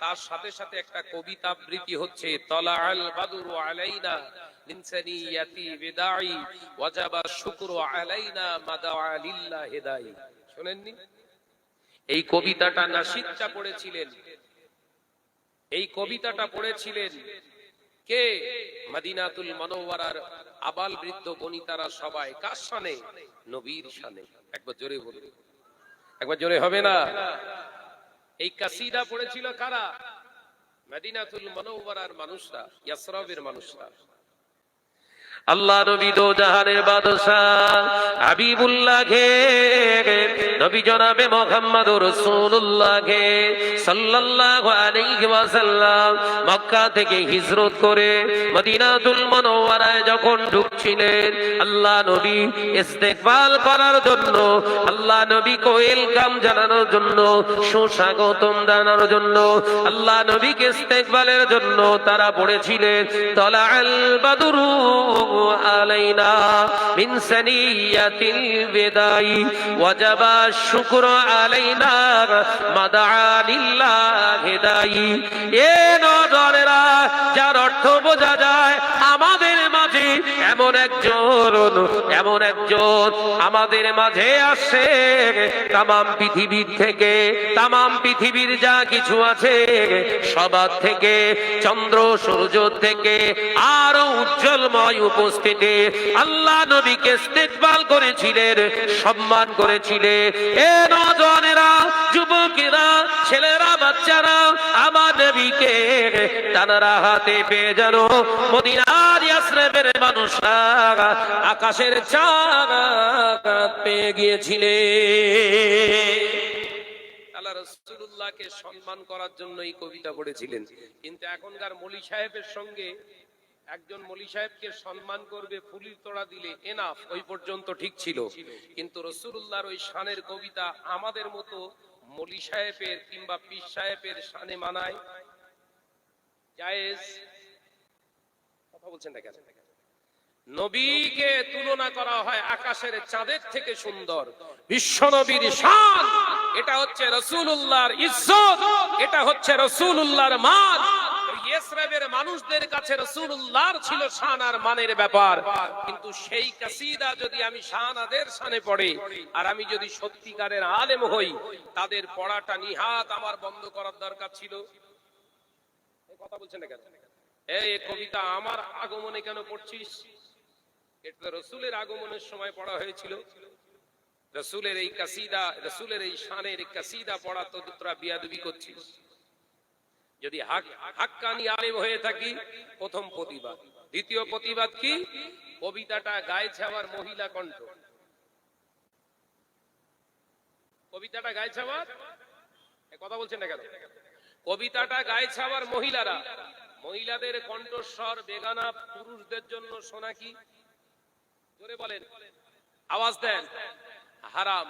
তার সাথে সাথে একটা কবিতা আবৃত্তি হচ্ছে তলা আল আলাইনা ইনসানিয়াতি আলাইনা মাদাআ লিল্লাহি দাই। শুনেননি? এই কবিতাটা নাশিদটা পড়েছিলেন। এই কবিতাটা পড়েছিলেন কে? মদিনাতুল মনোয়ারার আবাল বৃদ্ধ বনিতারা সবাই কার সানে? নবীর সানে। একবার জোরে বলবে একবার জোরে হবে না? এই কাসিদা পড়েছিল কারা? মদিনাতুল মনোয়ারার মানুষরা ইয়াসরাবের মানুষরা। আল্লাহ নবী দো বাদশাহ। হাবিবুল্লাহ ঘে নবী জনাবে মোহাম্মদ রাসূলুল্লাহ ঘে সাল্লাল্লাহু আলাইহি ওয়াসাল্লাম মক্কা থেকে হিজরত করে মদিনাতুল মুনাওয়ারায় যখন ঢুকছিলেন, আল্লাহ নবী ইস্তেকবাল করার জন্য, আল্লাহ নবীকে ওয়েলকাম জানানোর জন্য, সুস্বাগতম জানানোর জন্য, আল্লাহ নবীকে ইস্তেকবালের জন্য তারা পড়েছিলেন তলা আল বাদরু علينا من سنية الوداع وجب الشكر علينا مدعا لله داعي এ নজরেরা যার অর্থ বোঝা যায় আমাদের মাঝে এমন একজন এমন একজন আমাদের মাঝে আসে। তামাম পৃথিবীর থেকে, তামাম পৃথিবীর যা কিছু আছে, সবার থেকে, চন্দ্র, সূর্য থেকে আরও উজ্জ্বলময় উপস্থিতি। আল্লাহ নবীকে ইস্তেকবাল করেছিলেন, সম্মান করেছিলেন। এ নজনেরা যুবকেরা ছেলেরা, বাচ্চারা, আমার নবীকে তানারা হাতে পেয়ে যেন মদিনার আকাশের পেয়ে রসুল্লাহকে সম্মান করার জন্য এই কবিতা পড়েছিলেন। কিন্তু এখনকার মলি সাহেবের সঙ্গে একজন মলি সাহেবকে সম্মান করবে, ফুলির তোড়া দিলে এনাফ ওই পর্যন্ত ঠিক ছিল। কিন্তু রসুল্লাহর ওই শানের কবিতা আমাদের মতো মলি সাহেবের কিংবা পীর সাহেবের সানে মানায়। জায়েজ, কথা বলছেন না কেন? নবীকে তুলনা করা হয় আকাশের চাঁদের থেকে সুন্দর। বিশ্ব নবীর এটা হচ্ছে রসুল উল্লাহর ইজ্জত, এটা হচ্ছে রসুল উল্লাহর মান। ইসরাবের মানুষদের কাছে রসুল্লাহর ছিল শান আর মানের ব্যাপার। কিন্তু সেই কাসিদা যদি আমি শানাদের শানে পড়ে আর আমি যদি সত্যিকারের আলেম হই, তাদের পড়াটা নিহাত আমার বন্ধ করার দরকার ছিল। কথা বলছেন কেন? এই কবিতা আমার আগমনে কেন পড়ছিস? এটা রসুলের আগমনের সময় পড়া হয়েছিল। রসুলের এই কাসিদা, রসুলের এই শানের কাসিদা পড়া তো তোরা বিয়াদবি করছিস। যদি হাক হাক্কানি আলেম হয়ে থাকি, প্রথম প্রতিবাদ। দ্বিতীয় প্রতিবাদ কি? কবিতাটা গাইছে আমার মহিলা কণ্ঠ। কবিতাটা গাইছে আমার? কথা বলছেন না কেন? কবিতাটা গাইছে আবার মহিলারা। মহিলাদের কণ্ঠস্বর বেগানা, পুরুষদের জন্য শোনা কি জোরে বলেন। আওয়াজ দেন। হারাম।